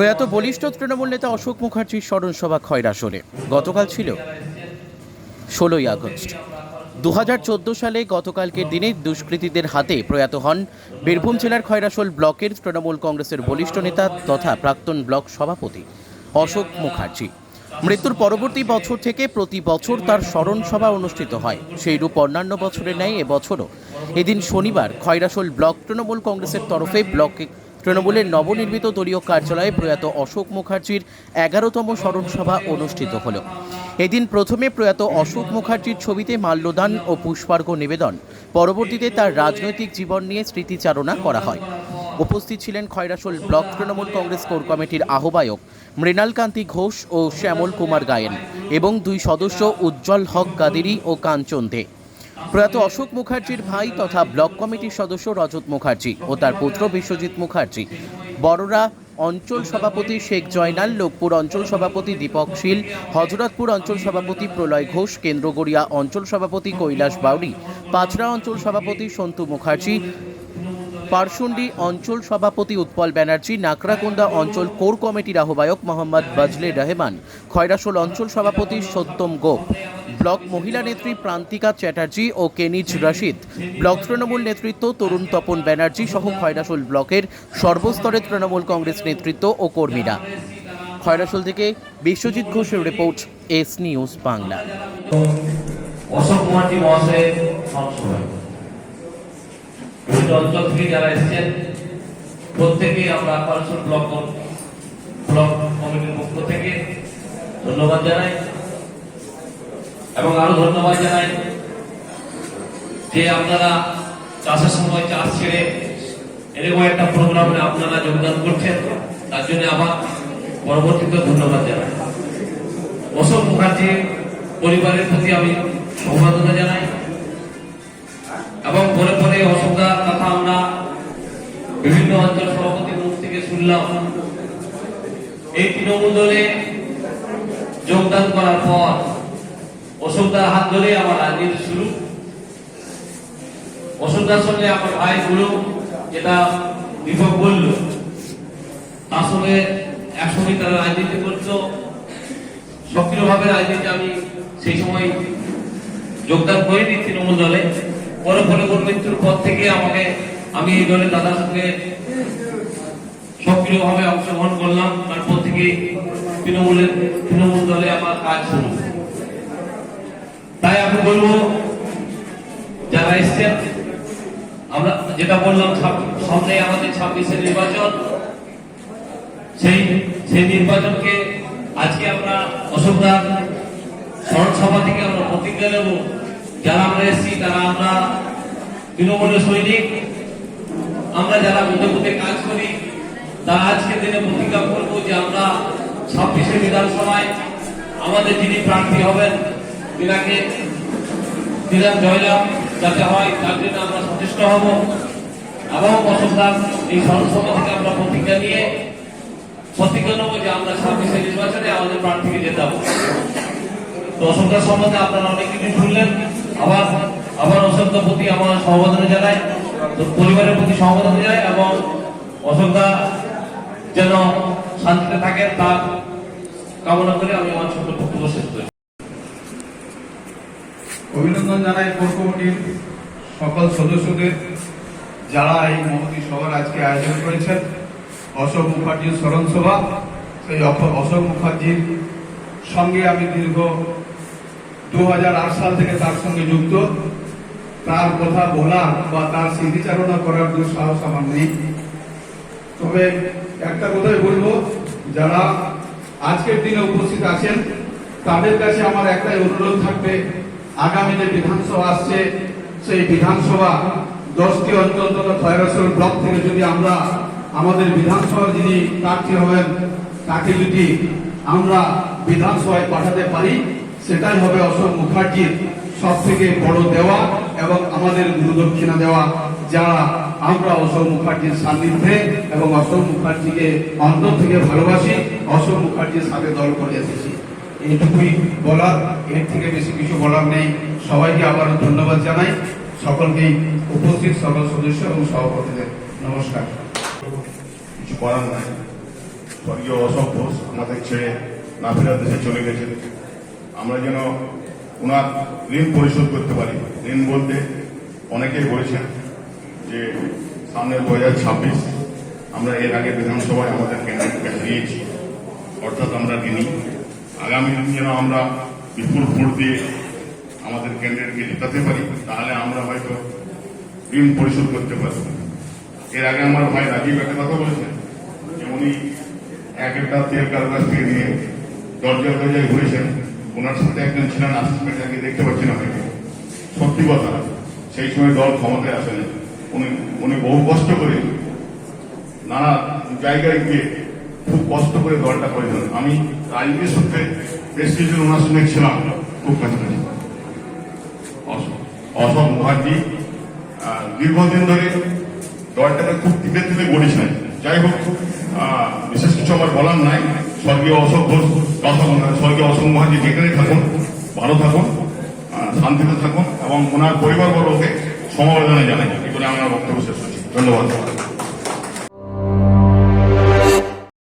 প্রয়াত বলিষ্ঠ তৃণমূল নেতা অশোক মুখার্জির স্মরণ সভা খয়রাসরে গতকাল ছিল ষোলোই আগস্ট। দু হাজার চোদ্দ সালে গতকালকের দিনে দুষ্কৃতীদের হাতে প্রয়াত হন বীরভূম জেলার খয়রাসোল ব্লকের তৃণমূল কংগ্রেসের বলিষ্ঠ নেতা তথা প্রাক্তন ব্লক সভাপতি অশোক মুখার্জি। মৃত্যুর পরবর্তী বছর থেকে প্রতি বছর তার স্মরণ সভা অনুষ্ঠিত হয়। সেইরূপ অন্যান্য বছরের ন্যায় এবছরও এদিন শনিবার খয়রাসোল ব্লক তৃণমূল কংগ্রেসের তরফে ব্লকে তৃণমূলের নবনির্মিত দলীয় কার্যালয়ে প্রয়াত অশোক মুখার্জির এগারোতম স্মরণসভা অনুষ্ঠিত হল। এদিন প্রথমে প্রয়াত অশোক মুখার্জির ছবিতে মাল্যদান ও পুষ্পার্ঘ নিবেদন। পরবর্তীতে তার রাজনৈতিক জীবন নিয়ে স্মৃতিচারণা করা হয়। উপস্থিত ছিলেন Khoyrasol block Trinamool Congress core কমিটির আহ্বায়ক মৃণালকান্তি ঘোষ ও শ্যামল কুমার গায়েন এবং দুই সদস্য উজ্জ্বল হক কাদেরি ও কাঞ্চন দে। প্রয়াত অশোক মুখার্জির ভাই তথা ব্লক কমিটির সদস্য রজত মুখার্জি ও তার পুত্র বিশ্বজিৎ মুখার্জি। বড়রা অঞ্চল সভাপতি শেখ জয়নাল, লোকপুর অঞ্চল সভাপতি দীপক শীল, হজরতপুর অঞ্চল সভাপতি প্রলয় ঘোষ, কেন্দ্রগড়িয়া অঞ্চল সভাপতি কৈলাস বাউরি পাঁচরা অঞ্চল সভাপতি সন্তু মুখার্জি পারশুন্ডি অঞ্চল সভাপতি উৎপল ব্যানার্জি, নাকরাকুন্দা অঞ্চল কোর কমিটির আহ্বায়ক মোহাম্মদ বজলে রহমান, খয়রাসোল অঞ্চল সভাপতি সত্যম গোপ। ব্লক মহিলা নেত্রী প্রান্তিকা চ্যাটার্জি ও কেনিজ রশিদ। ব্লক তৃণমূল নেতৃত্ব তরুণ তপন ব্যানার্জি সহ খয়রাসোল ব্লকের সর্বস্তরের তৃণমূল কংগ্রেস নেতৃত্ব ও কর্মীরা। খয়রাসোল থেকে বিশ্বজিৎ ঘোষের report, S news Bangla. Ashok Kumarji থেকে যারা এসেছেন প্রত্যেকে আমরা ব্লক ব্লক কমিটির পক্ষ থেকে ধন্যবাদ জানাই। এবং আরও ধন্যবাদ জানাই যে আপনারা চাষের সময় চাষ ছেড়ে এরকম একটা প্রোগ্রামে আপনারা যোগদান করছেন, তার জন্য আবার পরবর্তীতে ধন্যবাদ জানাই। অশোক মুখার্জি পরিবারের প্রতি আমি সমবেদনা জানাই এবং পরে পরে অশোকদার কথা আমরা বিভিন্ন অঞ্চল সভাপতির মুখ থেকে শুনলাম। এই তৃণমূল দলে যোগদান করার পর অশোকদার হাত ধরে আমার রাজনীতি শুরু। অশোকদার সঙ্গে আমার ভাই গুলো যেটা দীপক বলল, তার সঙ্গে একসঙ্গে তারা রাজনীতি করতো। সক্রিয়ভাবে রাজনীতি আমি সেই সময় যোগদান করিনি তৃণমূল দলে। পরে পরে মৃত্যুর পর থেকে আমাকে আমি এই দলে দাদার সঙ্গে সক্রিয়ভাবে অংশগ্রহণ করলাম। তারপর থেকে তৃণমূলের তৃণমূল দলে আমার কাজ শুরু। তাই আমি বলব, যারা এসছেন, আমরা যেটা বললাম সামনে আমাদের ছাব্বিশে নির্বাচন। সেই সেই নির্বাচনকে আজকে আমরা অশোকদার স্মরণ সভা থেকে আমরা প্রতিজ্ঞা নেব। যারা আমরা এসেছি, তারা আমরা তৃণমূলের সৈনিক। আমরা যারা বুঝে কাজ করি, তারা আজকের দিনে প্রতিজ্ঞা করব যে আমরা ছাব্বিশে বিধানসভায় আমাদের যিনি প্রার্থী হবেন তিনাকে তিনার জয়লাভ, যাতে হয় তার জন্য আমরা সচেষ্ট হব। এবং অশোকদার এই স্মরণ থেকে আমরা প্রতিজ্ঞা নিয়ে প্রতিজ্ঞা নেব যে আমরা ছাব্বিশে নির্বাচনে আমাদের প্রার্থীকে জেতাবো তো অশোকদার সম্বন্ধে আপনারা অনেক কিছু শুনলেন। আবার আবার অশোকদার প্রতি আমার সমবেদনা জানাই, তো পরিবারের প্রতি সমবেদনা জানাই এবং অশোকদা যেন শান্তিতে থাকেন, তার কামনা করে আমি আমার ছোট বক্তব্য শেষ করি অভিনন্দন জানাই কোর কমিটির সকল সদস্যদের যারা এই মহতি সভার আজকে আয়োজন করেছেন। অশোক মুখার্জির স্মরণ সভা, সেই অশোক মুখার্জির সঙ্গে আমি দীর্ঘ দুহাজার আট সাল থেকে তার সঙ্গে যুক্ত। তার কথা বলা বা তার স্মৃতিচারণা করার দুঃসাহস আমার নেই। তবে একটা কথাই বলব, যারা আজকের দিনে উপস্থিত আছেন, তাদের কাছে আমার একটাই অনুরোধ থাকবে আগামী যে বিধানসভা আসছে, সেই বিধানসভা দশটি অঞ্চল তথা ব্লক থেকে যদি আমরা আমাদের বিধানসভার যিনি প্রার্থী হবেন, তাকে যদি আমরা বিধানসভায় পাঠাতে পারি, সেটাই হবে অশোক মুখার্জির সব থেকে বড় দেওয়া এবং আমাদের গুরুদক্ষিণা দেওয়া যারা আমরা অশোক মুখার্জির সান্নিধ্যে এবং অশোক মুখার্জিকে অন্তর থেকে ভালোবাসি, অশোক মুখার্জির সাথে দল করে এসেছি। এইটুকুই বলার, এর থেকে বেশি কিছু বলার নেই। সবাইকে আবারও ধন্যবাদ জানাই। সকলকেই উপস্থিত সকল সদস্য এবং সভাপতিদের নমস্কার। কিছু করার নাই। স্বর্গীয় অশোক ঘোষ আমাদের ছেড়ে না ফেরার দেশে চলে গেছেন। আমরা যেন ওনার ঋণ পরিশোধ করতে পারি। ঋণ বলতে অনেকেই বলেছেন যে সামনে দু হাজার ছাব্বিশ আমরা এর আগে বিধানসভায় আমাদের ক্যান্ডিডেটকে হারিয়েছি অর্থাৎ আমরা ঋণী আগামী দিন যেন আমরা বিপুল ভোট দিয়ে আমাদের ক্যান্ডিডেটকে জেতাতে পারি, তাহলে আমরা হয়তো ঋণ পরিশোধ করতে পারব। এর আগে আমার ভাই রাজীব একটা কথা বলেছেন, যে উনি এক একটা তেল কারও কাছ থেকে নিয়ে দরজায় দরজায় ঘুরেছেন। ওনার সাথে একজন ছিলেন আসিফের যাকে দেখতে পাচ্ছি না হয়তো সত্যি কথা, সেই সময় দল ক্ষমতায় আসেনি। উনি উনি বহু কষ্ট করে নানা জায়গায় গিয়ে খুব কষ্ট করে দলটা করেছেন আমি রাজনীতির সূত্রে বেশ কিছু ওনার সঙ্গে ছিলাম, খুব কাছাকাছি। অশোক মুখার্জি দীর্ঘদিন ধরে দলটাকে খুব টিপে টিপে গড়েছেন যাই হোক বিশেষ কিছু আমার বলার নাই। স্বর্গীয় অশোক ঘোষ স্বর্গীয় অশোক মুখার্জি যেখানে থাকুন, ভালো থাকুন শান্তিতে থাকুন এবং ওনার পরিবারবর্গকে সমবেদনা জানাই। আমি আমার বক্তব্য শেষ করছি। ধন্যবাদ।